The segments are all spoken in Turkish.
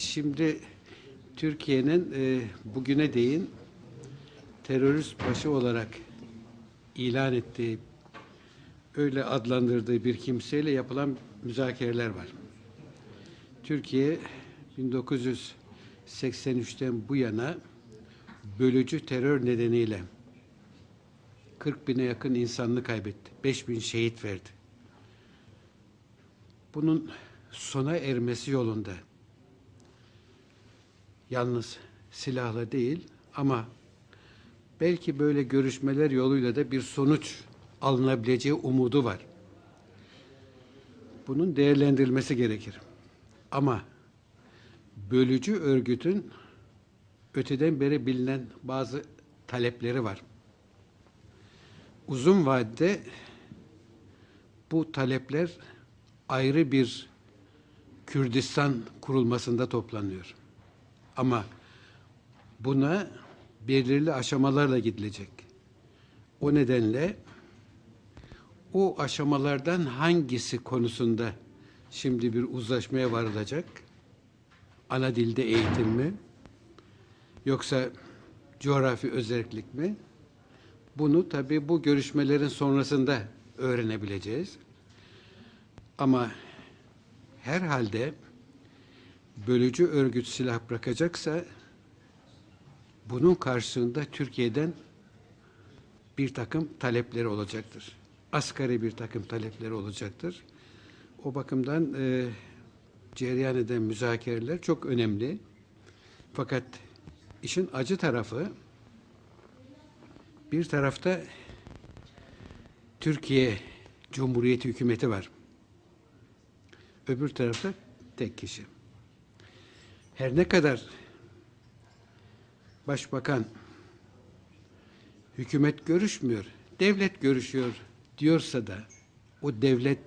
Şimdi Türkiye'nin e, bugüne değin terörist başı olarak ilan ettiği, öyle adlandırdığı bir kimseyle yapılan müzakereler var. Türkiye 1983'ten bu yana bölücü terör nedeniyle 40 bine yakın insanını kaybetti. 5 bin şehit verdi. Bunun sona ermesi yolunda yalnız silahla değil ama belki böyle görüşmeler yoluyla da bir sonuç alınabileceği umudu var. Bunun değerlendirilmesi gerekir. Ama bölücü örgütün öteden beri bilinen bazı talepleri var. Uzun vadede bu talepler ayrı bir Kürdistan kurulmasında toplanıyor. Ama buna belirli aşamalarla gidilecek. O nedenle o aşamalardan hangisi konusunda şimdi bir uzlaşmaya varılacak? Ana dilde eğitim mi? Yoksa coğrafi özellik mi? Bunu tabii bu görüşmelerin sonrasında öğrenebileceğiz. Ama herhalde bölücü örgüt silah bırakacaksa bunun karşılığında Türkiye'den bir takım talepleri olacaktır. Asgari bir takım talepleri olacaktır. O bakımdan e, cereyan eden müzakereler çok önemli. Fakat işin acı tarafı bir tarafta Türkiye Cumhuriyeti hükümeti var. Öbür tarafta tek kişi. Her ne kadar başbakan hükümet görüşmüyor, devlet görüşüyor diyorsa da o devlet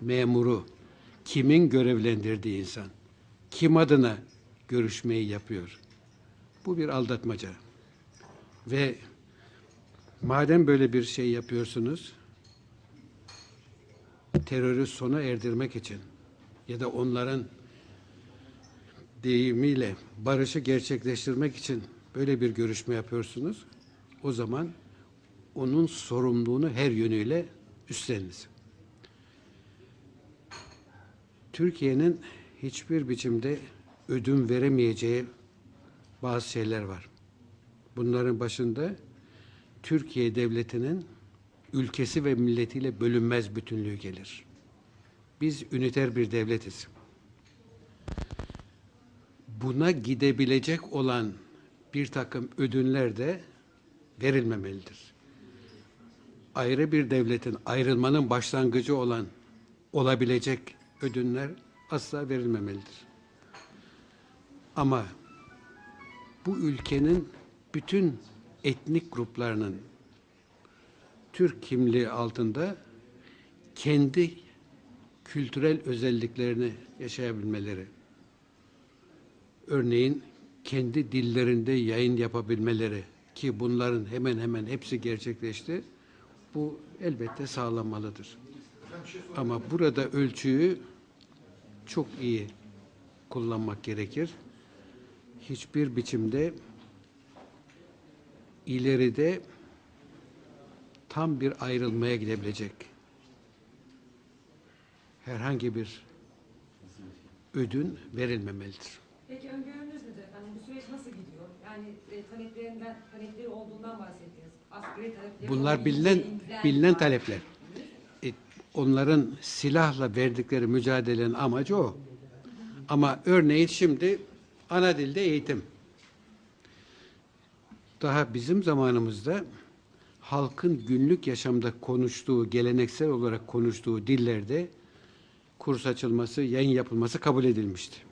memuru kimin görevlendirdiği insan, kim adına görüşmeyi yapıyor? Bu bir aldatmaca. Ve madem böyle bir şey yapıyorsunuz, terörü sona erdirmek için ya da onların deyimiyle barışı gerçekleştirmek için böyle bir görüşme yapıyorsunuz. O zaman onun sorumluluğunu her yönüyle üstleniniz. Türkiye'nin hiçbir biçimde ödün veremeyeceği bazı şeyler var. Bunların başında Türkiye devletinin ülkesi ve milletiyle bölünmez bütünlüğü gelir. Biz üniter bir devletiz. Buna gidebilecek olan bir takım ödünler de verilmemelidir. Ayrı bir devletin ayrılmanın başlangıcı olan olabilecek ödünler asla verilmemelidir. Ama bu ülkenin bütün etnik gruplarının Türk kimliği altında kendi kültürel özelliklerini yaşayabilmeleri, örneğin kendi dillerinde yayın yapabilmeleri ki bunların hemen hemen hepsi gerçekleşti. Bu elbette sağlanmalıdır. Ama burada ölçüyü çok iyi kullanmak gerekir. Hiçbir biçimde ileride tam bir ayrılmaya gidebilecek herhangi bir ödün verilmemelidir. Peki öngörünüz nedir efendim? Bu süreç nasıl gidiyor? Yani e, taleplerinden, talepleri olduğundan bahsettiniz. Asgari talepleri Bunlar bilinen bilinen talepler. E, onların silahla verdikleri mücadelenin amacı o. Ama örneğin şimdi ana dilde eğitim. Daha bizim zamanımızda halkın günlük yaşamda konuştuğu, geleneksel olarak konuştuğu dillerde kurs açılması, yayın yapılması kabul edilmişti.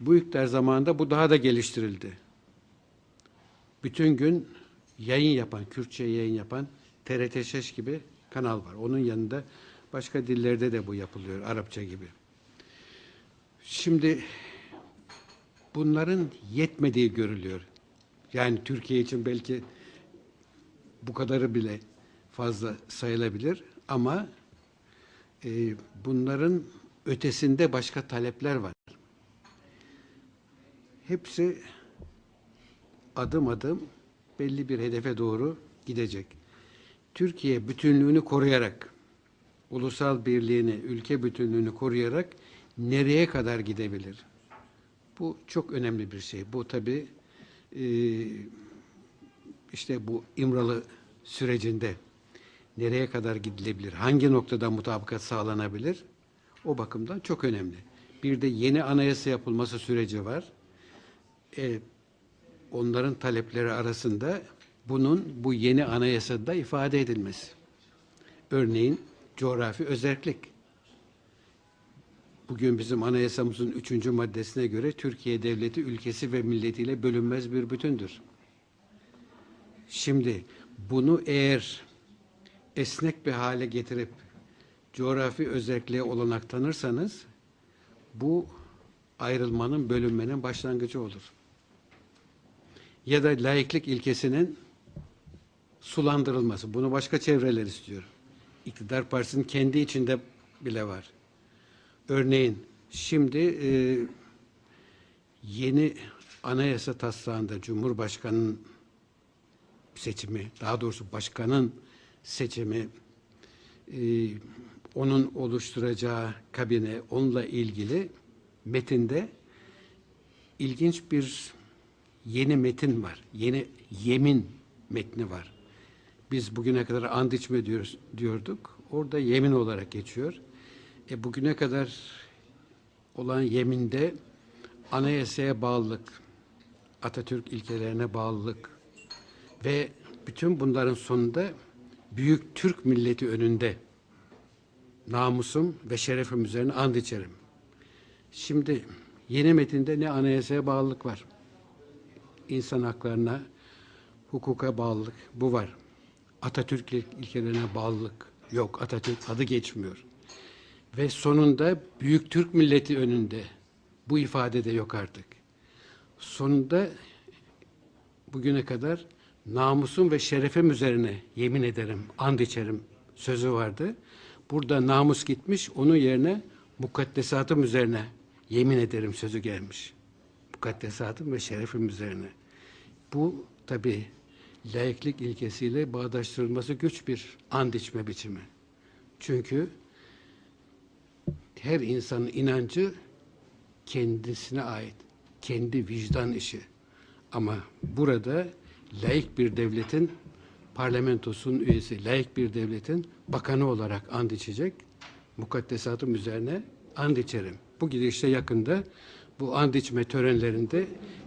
Bu iktidar zamanında bu daha da geliştirildi. Bütün gün yayın yapan, Kürtçe yayın yapan TRT Şeş gibi kanal var. Onun yanında başka dillerde de bu yapılıyor, Arapça gibi. Şimdi bunların yetmediği görülüyor. Yani Türkiye için belki bu kadarı bile fazla sayılabilir ama e, bunların ötesinde başka talepler var. Hepsi adım adım belli bir hedefe doğru gidecek. Türkiye bütünlüğünü koruyarak, ulusal birliğini, ülke bütünlüğünü koruyarak nereye kadar gidebilir? Bu çok önemli bir şey. Bu tabii e, işte bu İmralı sürecinde nereye kadar gidilebilir? Hangi noktada mutabakat sağlanabilir? O bakımdan çok önemli. Bir de yeni anayasa yapılması süreci var. E, onların talepleri arasında bunun bu yeni anayasada ifade edilmesi. Örneğin coğrafi özellik. Bugün bizim anayasamızın üçüncü maddesine göre Türkiye devleti ülkesi ve milletiyle bölünmez bir bütündür. Şimdi bunu eğer esnek bir hale getirip coğrafi özelliğe olanak tanırsanız bu ayrılmanın, bölünmenin başlangıcı olur. Ya da laiklik ilkesinin sulandırılması. Bunu başka çevreler istiyor. İktidar Partisi'nin kendi içinde bile var. Örneğin şimdi e, yeni anayasa taslağında Cumhurbaşkanı'nın seçimi, daha doğrusu başkanın seçimi, e, onun oluşturacağı kabine, onunla ilgili metinde ilginç bir yeni metin var. Yeni yemin metni var. Biz bugüne kadar and içme diyoruz, diyorduk. Orada yemin olarak geçiyor. E, bugüne kadar olan yeminde anayasaya bağlılık, Atatürk ilkelerine bağlılık ve bütün bunların sonunda büyük Türk milleti önünde namusum ve şerefim üzerine and içerim. Şimdi yeni metinde ne anayasaya bağlılık var. İnsan haklarına, hukuka bağlılık bu var. Atatürk il- ilkelerine bağlılık yok. Atatürk adı geçmiyor. Ve sonunda büyük Türk milleti önünde bu ifade de yok artık. Sonunda bugüne kadar namusum ve şerefim üzerine yemin ederim, and içerim sözü vardı. Burada namus gitmiş, onun yerine mukaddesatım üzerine yemin ederim sözü gelmiş. Mukaddesatım ve şerefim üzerine. Bu tabi laiklik ilkesiyle bağdaştırılması güç bir and içme biçimi. Çünkü her insanın inancı kendisine ait, kendi vicdan işi. Ama burada laik bir devletin parlamentosunun üyesi, laik bir devletin bakanı olarak and içecek. Mukaddesatım üzerine and içerim. Bu gidişte yakında bu and içme törenlerinde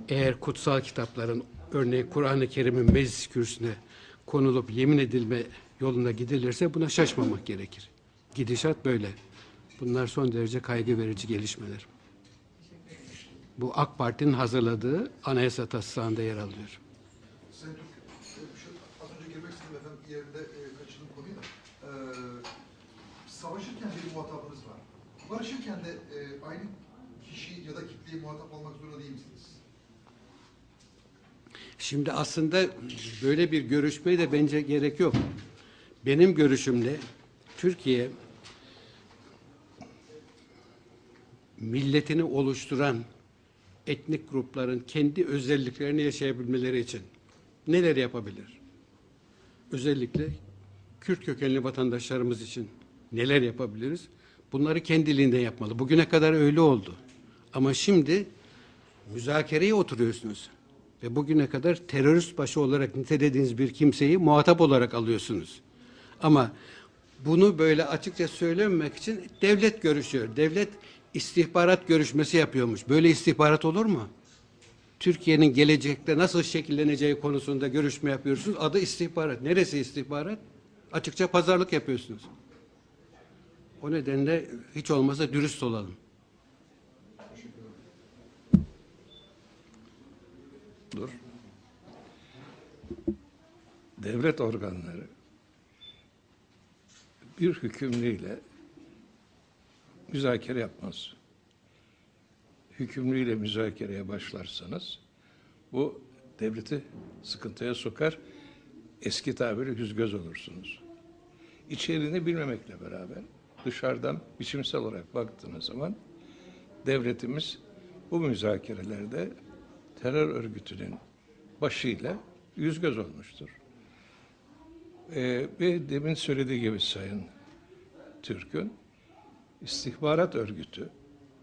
eğer kutsal kitapların örneğin Kur'an-ı Kerim'in meclis kürsüsüne konulup yemin edilme yoluna gidilirse buna şaşmamak gerekir. Gidişat böyle. Bunlar son derece kaygı verici gelişmeler. Bu AK Parti'nin hazırladığı anayasa taslağında yer alıyor. E, şu, az önce girmek istedim efendim yerinde e. E, savaşırken bir muhatabınız var. Barışırken de e, aynı kişi ya da kitleyi muhatap almak zorunda değil misiniz? Şimdi aslında böyle bir görüşmeye de bence gerek yok. Benim görüşümle Türkiye milletini oluşturan etnik grupların kendi özelliklerini yaşayabilmeleri için neler yapabilir? Özellikle Kürt kökenli vatandaşlarımız için neler yapabiliriz? Bunları kendiliğinden yapmalı. Bugüne kadar öyle oldu. Ama şimdi müzakereye oturuyorsunuz. Ve bugüne kadar terörist başı olarak nitelediğiniz bir kimseyi muhatap olarak alıyorsunuz. Ama bunu böyle açıkça söylememek için devlet görüşüyor. Devlet istihbarat görüşmesi yapıyormuş. Böyle istihbarat olur mu? Türkiye'nin gelecekte nasıl şekilleneceği konusunda görüşme yapıyorsunuz. Adı istihbarat. Neresi istihbarat? Açıkça pazarlık yapıyorsunuz. O nedenle hiç olmazsa dürüst olalım. Dur. Devlet organları bir hükümlüyle müzakere yapmaz. Hükümlüyle müzakereye başlarsanız bu devleti sıkıntıya sokar. Eski tabiri yüz göz olursunuz. İçeriğini bilmemekle beraber dışarıdan biçimsel olarak baktığınız zaman devletimiz bu müzakerelerde terör örgütünün başıyla yüz göz olmuştur. Ee, ve demin söylediği gibi Sayın Türk'ün istihbarat örgütü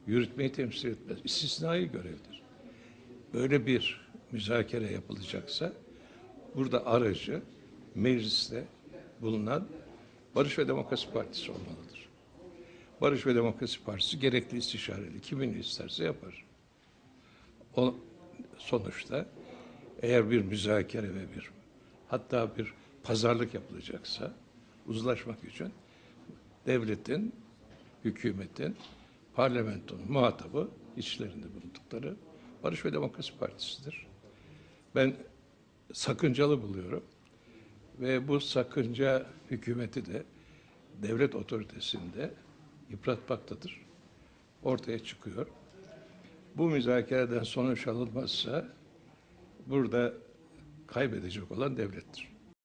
yürütmeyi temsil etmez. İstisnai görevdir. Böyle bir müzakere yapılacaksa burada aracı mecliste bulunan Barış ve Demokrasi Partisi olmalıdır. Barış ve Demokrasi Partisi gerekli istişareli kimin isterse yapar. O sonuçta eğer bir müzakere ve bir hatta bir pazarlık yapılacaksa uzlaşmak için devletin, hükümetin, parlamentonun muhatabı içlerinde bulundukları Barış ve Demokrasi Partisi'dir. Ben sakıncalı buluyorum ve bu sakınca hükümeti de devlet otoritesinde yıpratmaktadır. Ortaya çıkıyor. Bu müzakereden sonuç alınmazsa burada kaybedecek olan devlettir.